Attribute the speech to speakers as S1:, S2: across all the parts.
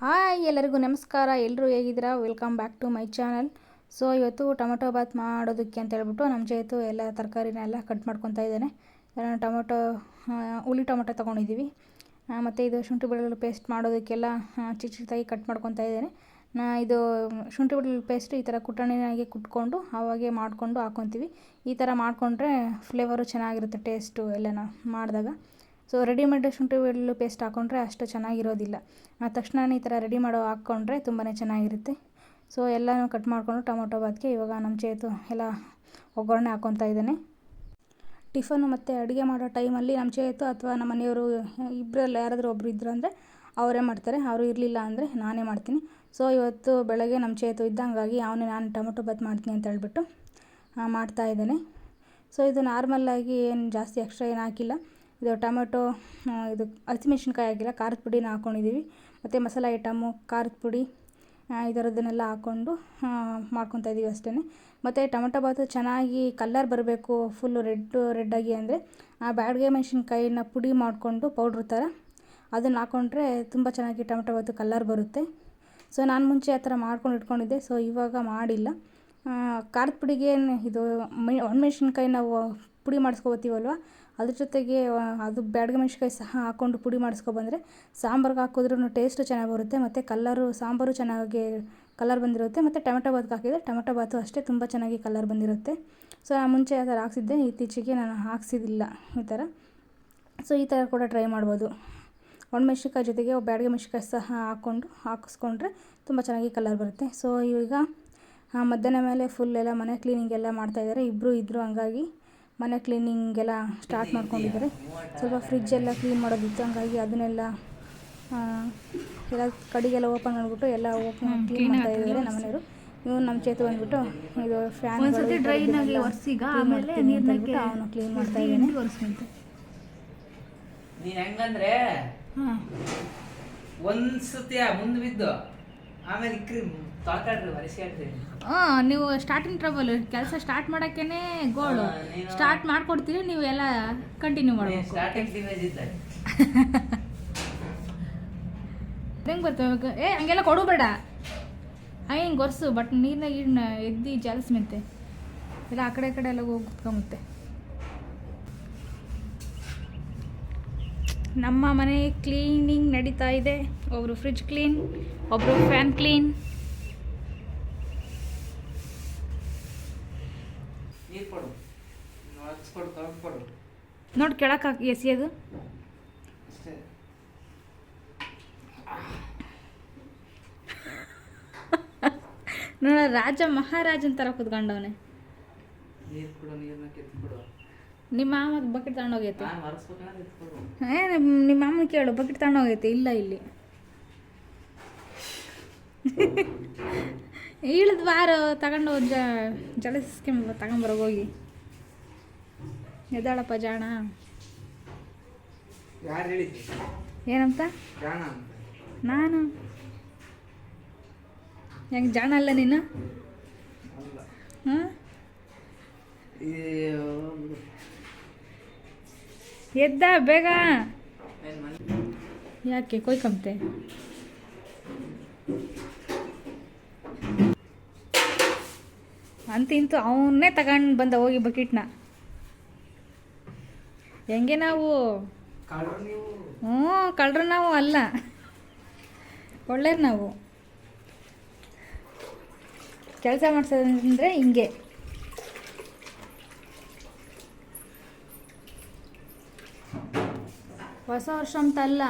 S1: Hi, ಎಲ್ಲರಿಗೂ ನಮಸ್ಕಾರ. ಎಲ್ಲರೂ ಹೇಗಿದ್ದೀರಾ? Welcome back to my channel so ಇವತ್ತು ಟೊಮೊಟೊ ಬಾತ್ ಮಾಡೋದಕ್ಕೆ ಅಂತ ಹೇಳ್ಬಿಟ್ಟು ನಮ್ಮ ಜೇತು ಎಲ್ಲ ತರಕಾರಿನೆಲ್ಲ ಕಟ್ ಮಾಡ್ಕೊತಾ ಇದ್ದಾನೆ. ಟೊಮೊಟೊ ಹುಳಿ ಟೊಮೊಟೊ ತೊಗೊಂಡಿದ್ದೀವಿ. ಮತ್ತು ಇದು ಶುಂಠಿ ಬೆಳ್ಳುಳ್ಳಿ ಪೇಸ್ಟ್ ಮಾಡೋದಕ್ಕೆಲ್ಲ ಚಿಕ್ಕ ಚಿಕ್ಕದಾಗಿ ಕಟ್ ಮಾಡ್ಕೊತಾ ಇದ್ದೇನೆ. ನಾ, ಇದು ಶುಂಠಿ ಬೆಳ್ಳುಳ್ಳಿ ಪೇಸ್ಟ್ ಈ ಥರ ಕುಟ್ಟಣಿನಾಗೆ ಕುಟ್ಕೊಂಡು ಅವಾಗೆ ಮಾಡಿಕೊಂಡು ಹಾಕ್ಕೊತೀವಿ ಈ ಥರ ಮಾಡಿಕೊಂಡ್ರೆ ಫ್ಲೇವರು ಚೆನ್ನಾಗಿರುತ್ತೆ ಟೇಸ್ಟು ಎಲ್ಲನ ಮಾಡಿದಾಗ. ಸೊ ರೆಡಿಮೇಡ್ ಶುಂಠಿ ಬೆಳ್ಳುಳ್ಳಿ ಪೇಸ್ಟ್ ಹಾಕ್ಕೊಂಡ್ರೆ ಅಷ್ಟು ಚೆನ್ನಾಗಿರೋದಿಲ್ಲ. ಆ ತಕ್ಷಣ ಈ ಥರ ರೆಡಿ ಮಾಡೋ ಹಾಕ್ಕೊಂಡ್ರೆ ತುಂಬಾ ಚೆನ್ನಾಗಿರುತ್ತೆ. ಸೊ ಎಲ್ಲನೂ ಕಟ್ ಮಾಡಿಕೊಂಡು ಟೊಮೊಟೊ ಬಾತ್ಗೆ ಇವಾಗ ನಮ್ಮ ಚೇತು ಎಲ್ಲ ಒಗ್ಗರಣೆ ಹಾಕ್ಕೊತಾ ಇದ್ದಾನೆ. ಟಿಫನು ಮತ್ತು ಅಡುಗೆ ಮಾಡೋ ಟೈಮಲ್ಲಿ ನಮ್ಮ ಚೇತು ಅಥವಾ ನಮ್ಮ ಮನೆಯವರು ಇಬ್ಬರಲ್ಲಿ ಯಾರಾದರೂ ಒಬ್ಬರು ಇದ್ದರು ಅಂದರೆ ಅವರೇ ಮಾಡ್ತಾರೆ. ಅವರು ಇರಲಿಲ್ಲ ಅಂದರೆ ನಾನೇ ಮಾಡ್ತೀನಿ. ಸೊ ಇವತ್ತು ಬೆಳಗ್ಗೆ ನಮ್ಮ ಚೇತು ಇದ್ದಂಗಾಗಿ ಅವನೇ ನಾನು ಟೊಮೊಟೊ ಬಾತ್ ಮಾಡ್ತೀನಿ ಅಂತ ಹೇಳ್ಬಿಟ್ಟು ಮಾಡ್ತಾ ಇದ್ದಾನೆ. ಸೊ ಇದು ನಾರ್ಮಲ್ಲಾಗಿ ಏನು ಜಾಸ್ತಿ ಎಕ್ಸ್ಟ್ರಾ ಏನು ಹಾಕಿಲ್ಲ. ಇದು ಟೊಮೆಟೊ ಇದು ಹಸಿಮೆಣ್ಸಿನ್ಕಾಯಿ ಆಗಿಲ್ಲ, ಖಾರದ ಪುಡಿನ ಹಾಕ್ಕೊಂಡಿದ್ದೀವಿ ಮತ್ತು ಮಸಾಲೆ ಐಟಮು, ಖಾರದ ಪುಡಿ ಈ ಥರದ್ದನ್ನೆಲ್ಲ ಹಾಕ್ಕೊಂಡು ಮಾಡ್ಕೊತಾ ಇದ್ದೀವಿ ಅಷ್ಟೇ ಮತ್ತು ಟೊಮೆಟೊ ಬಾತು ಚೆನ್ನಾಗಿ ಕಲ್ಲರ್ ಬರಬೇಕು ಫುಲ್ಲು ರೆಡ್ಡು ರೆಡ್ಡಾಗಿ ಅಂದರೆ, ಆ, ಬ್ಯಾಡ್ಗೆ ಮೆಣಸಿನ್ಕಾಯಿನ ಪುಡಿ ಮಾಡಿಕೊಂಡು ಪೌಡ್ರ್ ಥರ ಅದನ್ನು ಹಾಕ್ಕೊಂಡ್ರೆ ತುಂಬ ಚೆನ್ನಾಗಿ ಟೊಮೆಟೊ ಬಾತು ಕಲ್ಲರ್ ಬರುತ್ತೆ. ಸೊ ನಾನು ಮುಂಚೆ ಆ ಥರ ಮಾಡ್ಕೊಂಡು ಇಟ್ಕೊಂಡಿದ್ದೆ ಸೊ ಇವಾಗ ಮಾಡಿಲ್ಲ. ಖಾರದ ಪುಡಿಗೆ ಇದು, ಮೆ ಒಣಮೆಣ್ಸಿನ್ಕಾಯಿ ನಾವು ಪುಡಿ ಮಾಡಿಸ್ಕೊಬತ್ತೀವಲ್ವ ಅದ್ರ ಜೊತೆಗೆ ಅದು ಬ್ಯಾಡ್ಗೆ ಮೆಣ್ಸಿನ್ಕಾಯಿ ಸಹ ಹಾಕ್ಕೊಂಡು ಪುಡಿ ಮಾಡಿಸ್ಕೊಬಂದರೆ ಸಾಂಬಾರ್ಗೆ ಹಾಕಿದ್ರೂ ಟೇಸ್ಟು ಚೆನ್ನಾಗಿ ಬರುತ್ತೆ. ಮತ್ತು ಕಲ್ಲರು ಸಾಂಬಾರು ಚೆನ್ನಾಗಿ ಕಲರ್ ಬಂದಿರುತ್ತೆ. ಮತ್ತು ಟೊಮೆಟೊ ಬಾತ್ಗೆ ಹಾಕಿದರೆ ಟೊಮೆಟೊ ಬಾತು ಅಷ್ಟೇ ತುಂಬ ಚೆನ್ನಾಗಿ ಕಲರ್ ಬಂದಿರುತ್ತೆ. ಸೊ ಆ ಮುಂಚೆ ಆ ಥರ ಹಾಕ್ಸಿದ್ದೆ. ಇತ್ತೀಚೆಗೆ ನಾನು ಹಾಕ್ಸಿದ್ದಿಲ್ಲ ಈ ಥರ. ಸೊ ಈ ಥರ ಕೂಡ ಟ್ರೈ ಮಾಡ್ಬೋದು. ಒಣಮೆಣ್ಸಿನ್ಕಾಯಿ ಜೊತೆಗೆ ಬ್ಯಾಡ್ಗೆ ಮೆಣ್ಸಿನ್ಕಾಯಿ ಸಹ ಹಾಕ್ಕೊಂಡು, ಹಾಕಿಸ್ಕೊಂಡ್ರೆ ತುಂಬ ಚೆನ್ನಾಗಿ ಕಲರ್ ಬರುತ್ತೆ. ಸೊ ಈಗ ಮಧ್ಯಾಹ್ನ ಮೇಲೆ ಫುಲ್ ಎಲ್ಲ ಮನೆ ಕ್ಲೀನಿಂಗ್ ಎಲ್ಲ ಮಾಡ್ತಾಯಿದ್ದಾರೆ ಇಬ್ಬರು ಇದ್ದರು ಹಂಗಾಗಿ ಮನೆ ಕ್ಲೀನಿಂಗ್ ಎಲ್ಲ ಸ್ಟಾರ್ಟ್ ಮಾಡ್ಕೊಂಡಿದ್ದಾರೆ. ಸ್ವಲ್ಪ ಫ್ರಿಜ್ ಎಲ್ಲ ಕ್ಲೀನ್ ಮಾಡೋದಿತ್ತು. ಹಂಗಾಗಿ ಅದನ್ನೆಲ್ಲ ಎಲ್ಲ ಕಡೆಗೆಲ್ಲ ಓಪನ್ ಮಾಡಿಬಿಟ್ಟು ಎಲ್ಲ ಓಪನ್ ಕ್ಲೀನ್ ಮಾಡ್ತಾ ಇದ್ದಾರೆ ನಮ್ಮ ಮನೆಯವರು. ಇವ್ನು ನಮ್ಮ ಚೇತು ಬಂದ್ಬಿಟ್ಟು ಇದು ಫ್ಯಾನ್
S2: ಒಂದ್ಸತಿ
S1: ಅವನು ಕ್ಲೀನ್ ಮಾಡ್ತಾ ಇದ್ದಾನೆ.
S3: ನೀನ್ ಹೆಂಗಂದ್ರೆ
S2: ಹಾಂ.
S3: ಒಂದ್ ಸತಿ ಮುಂದ್ ಬಿದ್ದು. ಆಮೇಲೆ ಇಕ್ರಿ ತೊಳ್ಕಾಡ್ರಿ ಒರೆಸ್ಯಾಡ್ರಿ.
S2: ಹಾಂ ನೀವು ಸ್ಟಾರ್ಟಿಂಗ್ ಟ್ರಬಲ್ ಕೆಲಸ ಸ್ಟಾರ್ಟ್ ಮಾಡೋಕ್ಕೇನೆ ಗೋಳು ಸ್ಟಾರ್ಟ್ ಮಾಡ್ಕೊಡ್ತೀವಿ ನೀವು ಎಲ್ಲ ಕಂಟಿನ್ಯೂ ಮಾಡಬೇಕು.
S3: ಸ್ಟಾರ್ಟಿಂಗ್ ಡಿಮೇಜ್ ಇದ್ದಾರೆ.
S2: ಹೆಂಗೆ ಬರ್ತವೆ ಏ ಹಂಗೆಲ್ಲ ಕೊಡಬೇಡ ಹಿಂಗೆ ಗೊರ್ಸು ಬಟ್ ನೀರ್ನ ಇಡ್ನ ಎದ್ದಿ ಜಾಲಿಸ್ಮೆಂತೆ ಎಲ್ಲ ಆ ಕಡೆ ಕಡೆ ಎಲ್ಲ ಹೋಗಿ ಕುತ್ಕೊಂಬತ್ತೆ. ನಮ್ಮ ಮನೆ ಕ್ಲೀನಿಂಗ್ ನಡೀತಾ ಇದೆ. ಒಬ್ಬರು ಫ್ರಿಜ್ ಕ್ಲೀನ್ ಒಬ್ಬರು ಫ್ಯಾನ್ ಕ್ಲೀನ್. ನೋಡಿ ಕೆಳಕ್ಕೆ ಹಾಕಿ ಎಸಿ
S3: ಅದು.
S2: ನೋಡ ರಾಜ ಮಹಾರಾಜನ್ ಥರ ಕುತ್ಕೊಂಡವನೆ. ನಿಮ್ಮ ಮಾಮ ಬಕೆಟ್ ತಗೊಂಡೋಗೈತೆ ಏ ನಿಮ್ಮ ಮಾಮನ ಕೇಳು ಬಕೆಟ್ ತಗೊಂಡೋಗೈತೆ ಇಲ್ಲ ಇಲ್ಲಿ. ಇಳಿದು ಬಾರ ತಗೊಂಡು ಜ ಜಲಸ್ಕೊಂಬ ತಗೊಂಬರೋ ಹೋಗಿ. ಎದ್ದಾಳಪ್ಪ ಜಾಣ. ಏನಂತ? ನಾನು. ಹೆಂಗೆ ಜಾಣ ಅಲ್ಲ ನೀನು? ಹಾಂ? ಎದ್ದ ಬೇಗ. ಯಾಕೆ ಕೊಯ್ಕೊಂತೆ? ಅಂತ ಇಂತು ಅವನ್ನೇ ತಗೊಂಡು ಬಂದ ಹೋಗಿ ಬಕೆಟ್ನ. ಹೆಂಗೆ ನೀವು? ಹ್ಞೂ ಕಳ್ರು ನಾವು ಅಲ್ಲ. ಒಳ್ಳೇದು ನಾವು. ಕೆಲಸ ಮಾಡ್ಸೋದಂದ್ರೆ ಹಿಂಗೆ. ಹೊಸ ವರ್ಷ ಅಂತ ಅಲ್ಲ,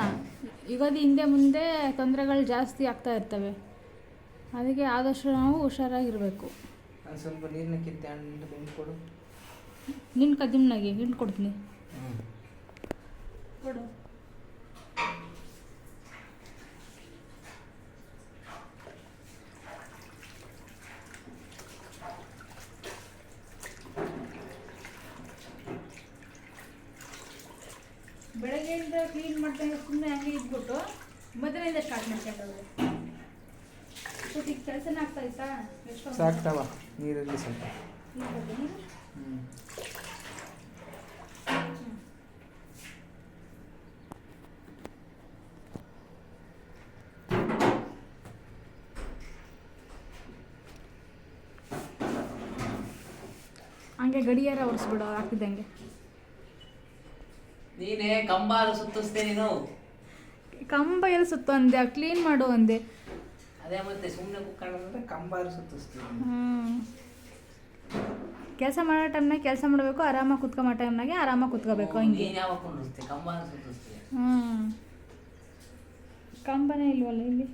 S2: ಯುಗಾದಿ ಹಿಂದೆ ಮುಂದೆ ತೊಂದರೆಗಳು ಜಾಸ್ತಿ ಆಗ್ತಾ ಇರ್ತವೆ. ಅದಕ್ಕೆ ಆದಷ್ಟು ನಾವು ಹುಷಾರಾಗಿರಬೇಕು.
S3: ನಾನು ಸ್ವಲ್ಪ ನೀರ್ನ ಕಿತ್ತೆ ಹಣ್ಣು ಬೆಂದು ಕೊಡು.
S2: ನಿನ್ನ ಕದಿಮ್ನಾಗೆ ಹಿಂಡು ಕೊಡ್ತೀನಿ. ಕೊಡು. ಬೆಳಗ್ಗೆಯಿಂದ ಕ್ಲೀನ್ ಮಾಡ್ತಾ ಸುಮ್ಮನೆ ಹಂಗೆ ಇದ್ಬಿಟ್ಟು ಮೊದಲಿಂದ ಸ್ಟಾರ್ಟ್ ಮಾಡ್ಕೊಂಡವ್ರೆ ಕೆಲಸನ ಆಗ್ತಾ ಇತ್ತಾ?
S3: ಸಾಕ್ತಾವ. ನೀರಲ್ಲಿ ಸ್ವಲ್ಪ.
S1: ಹಂಗೆ ಗಡಿಯಾರ ಒರೆಸ್ಬಿಡೋ ಆಗ್ತಿದ್ದಂಗೆ
S3: ನೀನೇ ಕಂಬ ಸುತ್ತಿಸ್ತೇನೆ
S1: ಕಂಬ ಎಲ್ಲಿ ಸುತ್ತ ಅಂದೆ ಕ್ಲೀನ್ ಮಾಡು ಅಂದೆ.
S3: ಅದೇ ಮತ್ತೆ ಸುಮ್ಮನೆ ಕುತ್ಕೊಂಡ್ರೆ ಕಂಬಾರು ಸುತ್ತಿಸ್ತೀವಿ
S1: ಕೆಲಸ ಮಾಡೋ ಟೈಮ್ನಾಗ ಕೆಲಸ ಮಾಡಬೇಕು ಆರಾಮಾಗಿ ಕುತ್ಕೊಂಬೋ ಟೈಮ್ನಾಗೆ ಆರಾಮಾಗಿ ಕುತ್ಕೋಬೇಕು ಹಿಂಗೆ.
S3: ನೀನ್ ಯಾವಾಗ ಕುಂಡಿಸ್ತೆ ಕಂಬ ಸುತ್ತಿಸ್ತೀನಿ
S1: ಹ್ಞೂ ಕಂಬನೇ ಇಲ್ವಲ್ಲ ಇಲ್ಲಿ?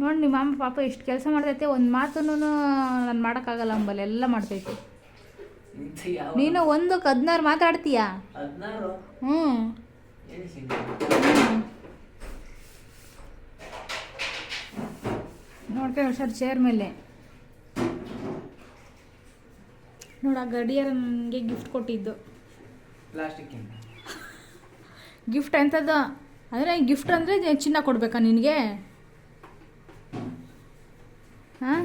S1: ನೋಡಿ ನಿಮ್ಮ ಮಾಮ ಪಾಪ ಎಷ್ಟು ಕೆಲಸ ಮಾಡ್ತೈತೆ ಒಂದು ಮಾತನ್ನು ನಾನು ಮಾಡೋಕ್ಕಾಗಲ್ಲ ಅಂಬಲ್ಲಿ ಎಲ್ಲ ಮಾಡ್ತೈತೆ. ನೀನು ಒಂದು ಹದಿನಾರು ಮಾತಾಡ್ತೀಯಾ? ಹ್ಞೂ ನೋಡ್ತೇವೆ ಸರ್ ಚೇರ್ ಮೇಲೆ. ನೋಡ ಗಡಿಯಾರ ನನಗೆ ಗಿಫ್ಟ್ ಕೊಟ್ಟಿದ್ದು.
S3: ಪ್ಲಾಸ್ಟಿಕ್
S1: ಗಿಫ್ಟ್ ಎಂಥದ್ದು ಅಂದರೆ ಗಿಫ್ಟ್ ಅಂದರೆ ಚಿನ್ನ ಕೊಡಬೇಕಾ ನಿನಗೆ? ಹಾಂ?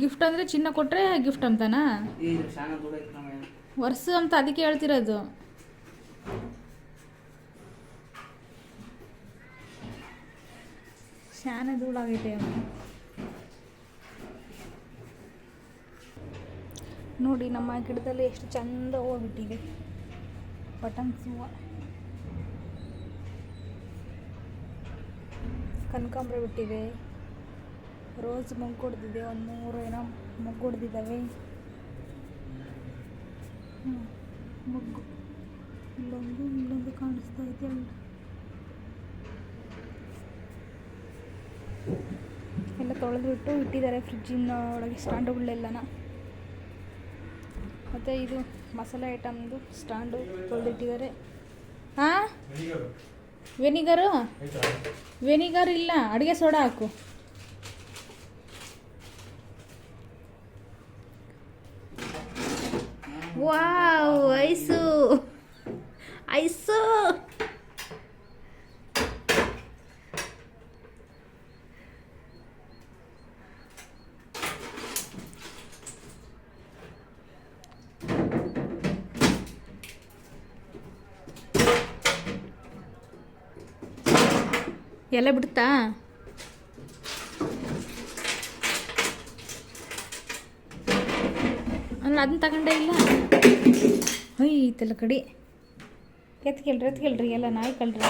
S1: ಗಿಫ್ಟ್ ಅಂದರೆ ಚಿನ್ನ ಕೊಟ್ಟರೆ ಗಿಫ್ಟ್ ಅಂತನಾ? ವರ್ಷ ಅಂತ ಅದಕ್ಕೆ ಹೇಳ್ತಿರೋದು. ಶಾನ ಧೂಳಾಗೈತೆ. ನೋಡಿ ನಮ್ಮ ಗಿಡದಲ್ಲಿ ಎಷ್ಟು ಚಂದ ಹೋಗ್ಬಿಟ್ಟಿದೆ ಬಟನ್ಸ್ ಹೂವು. ಕನಕಾಂಬ್ರ ಬಿಟ್ಟಿದೆ. ರೋಸ್ ಮೊಗ್ಗು ಹೊಡೆದಿದೆ ಒಂದು ಮೂರು ಏನೋ ಮೊಗ್ಗು ಹೊಡೆದಿದ್ದಾವೆ. ಮೊಗ್ಗು. ಇಲ್ಲೊಂದು ಇಲ್ಲೊಂದು ಕಾಣಿಸ್ತಾ ಇದೆ ಎಲ್ಲ ತೊಳೆದ್ಬಿಟ್ಟು ಇಟ್ಟಿದ್ದಾರೆ ಫ್ರಿಜ್ಜಿನ ಒಳಗೆ ಸ್ಟ್ಯಾಂಡುಗಳೆಲ್ಲನ. ಮತ್ತು ಇದು ಮಸಾಲೆ ಐಟಮ್ದು ಸ್ಟ್ಯಾಂಡು ತೊಳೆದಿಟ್ಟಿದ್ದಾರೆ. ಹಾಂ? ವೆನಿಗರು ವೆನಿಗರ್ ಇಲ್ಲ ಅಡುಗೆ ಸೋಡಾ ಹಾಕು. ವಾವ್ ಐಸು ಐಸು ಎಲ್ಲ ಬಿಡುತ್ತಾ? ಅಲ್ಲ ಅದನ್ನ ತಗೊಂಡೇ ಇಲ್ಲ. ಐತಲ್ಲ ಕಡಿ. ಎತ್ಕೇಳ್ರಿ ಎತ್ಕೇಳ್ರಿ ಎಲ್ಲ ನಾಯಿ ಕಳ್ರಿ.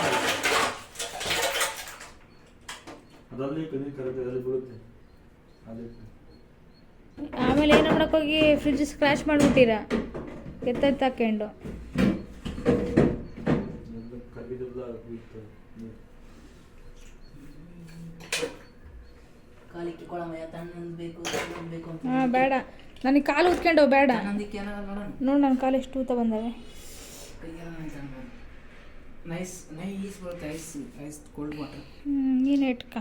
S1: ಆಮೇಲೆ ಏನು ಮಾಡೋಕ್ಕೋಗಿ ಫ್ರಿಜ್ ಸ್ಕ್ರ್ಯಾಚ್ ಮಾಡಿಬಿಟ್ಟಿರ ಎತ್ತೆತ್ತು
S3: ಎತ್ತ ಅಂತ
S1: ಹಾಂ ಬೇಡ. ನನಗೆ ಕಾಲು ಉತ್ಕೊಂಡು ಬೇಡ. ನೋಡಿ ನನ್ನ ಕಾಲು ಎಷ್ಟು ಊತ ಬಂದವೆ.
S3: ನೈಸ್ ನೈಸ್ ಬರುತ್ತೆ ಐಸ್ ಐಸ್ ಕೋಲ್ಡ್ ವಾಟರ್
S1: ಹ್ಞೂ ನೀನು ಇಟ್ಕ.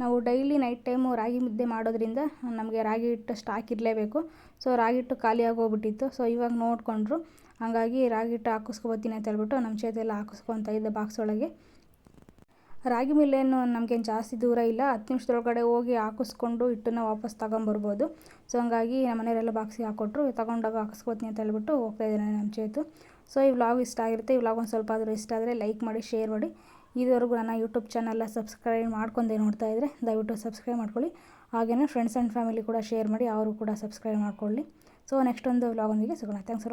S1: ನಾವು ಡೈಲಿ ನೈಟ್ ಟೈಮು ರಾಗಿ ಮುದ್ದೆ ಮಾಡೋದ್ರಿಂದ ನಮಗೆ ರಾಗಿ ಹಿಟ್ಟು ಸ್ಟಾಕ್ ಇರಲೇಬೇಕು. ಸೊ ರಾಗಿ ಹಿಟ್ಟು ಖಾಲಿ ಆಗೋಗ್ಬಿಟ್ಟಿತ್ತು. ಸೊ ಇವಾಗ ನೋಡಿಕೊಂಡ್ರು. ಹಾಗಾಗಿ ರಾಗಿ ಹಿಟ್ಟು ಹಾಕಿಸ್ಕೊಬತ್ತೀನಿ ಅಂತ ಹೇಳ್ಬಿಟ್ಟು ನಮ್ಮ ಚೇತೆಲ್ಲ ಹಾಕಿಸ್ಕೊತ ಇದ್ದೆ ಬಾಕ್ಸ್ ಒಳಗೆ. ರಾಗಿ ಮಿಲ್ಲೇನು ನಮಗೇನು ಜಾಸ್ತಿ ದೂರ ಇಲ್ಲ. ಹತ್ತು ನಿಮಿಷದೊಳಗಡೆ ಹೋಗಿ ಹಾಕಿಸ್ಕೊಂಡು ಹಿಟ್ಟನ್ನ ವಾಪಸ್ ತಗೊಂಬರ್ಬೋದು. ಸೊ ಹಂಗಾಗಿ ನಮ್ಮ ಮನೆಯವರೆಲ್ಲ ಬಾಕ್ಸಿಗೆ ಹಾಕ್ಕೊಟ್ರು ತೊಗೊಂಡಾಗ ಹಾಕಿಸ್ಕೊತೀನಿ ಅಂತ ಹೇಳ್ಬಿಟ್ಟು ಹೋಗ್ತಾ ಇದ್ದಾನೆ ನಮ್ಮ ಚೇತು. ಸೊ ಈ ವ್ಲಾಗ್ ಇಷ್ಟ ಆಗಿರುತ್ತೆ. ಈ ವ್ಲಾಗ್ ಒಂದು ಸ್ವಲ್ಪ ಆದರೂ ಇಷ್ಟ ಆದರೆ ಲೈಕ್ ಮಾಡಿ ಶೇರ್ ಮಾಡಿ. ಇದುವರೆಗೂ ನನ್ನ ಯೂಟ್ಯೂಬ್ ಚಾನಲ್ನ ಸಬ್ಸ್ಕ್ರೈಬ್ ಮಾಡ್ಕೊಂಡೆ ನೋಡ್ತಾ ಇದ್ದರೆ ದಯವಿಟ್ಟು ಸಬ್ಸ್ಕ್ರೈಬ್ ಮಾಡ್ಕೊಳ್ಳಿ. ಹಾಗೆಯೇ ಫ್ರೆಂಡ್ಸ್ ಆ್ಯಂಡ್ ಫ್ಯಾಮಿಲಿ ಕೂಡ ಶೇರ್ ಮಾಡಿ, ಅವರು ಕೂಡ ಸಬ್ಸ್ಕ್ರೈಬ್ ಮಾಡ್ಕೊಳ್ಳಿ. ಸೊ ನೆಕ್ಸ್ಟ್ ಒಂದು ವ್ಲಾಗ್ ಒಂದಿಗೆ ಸಿಗೋಣ. Thanks for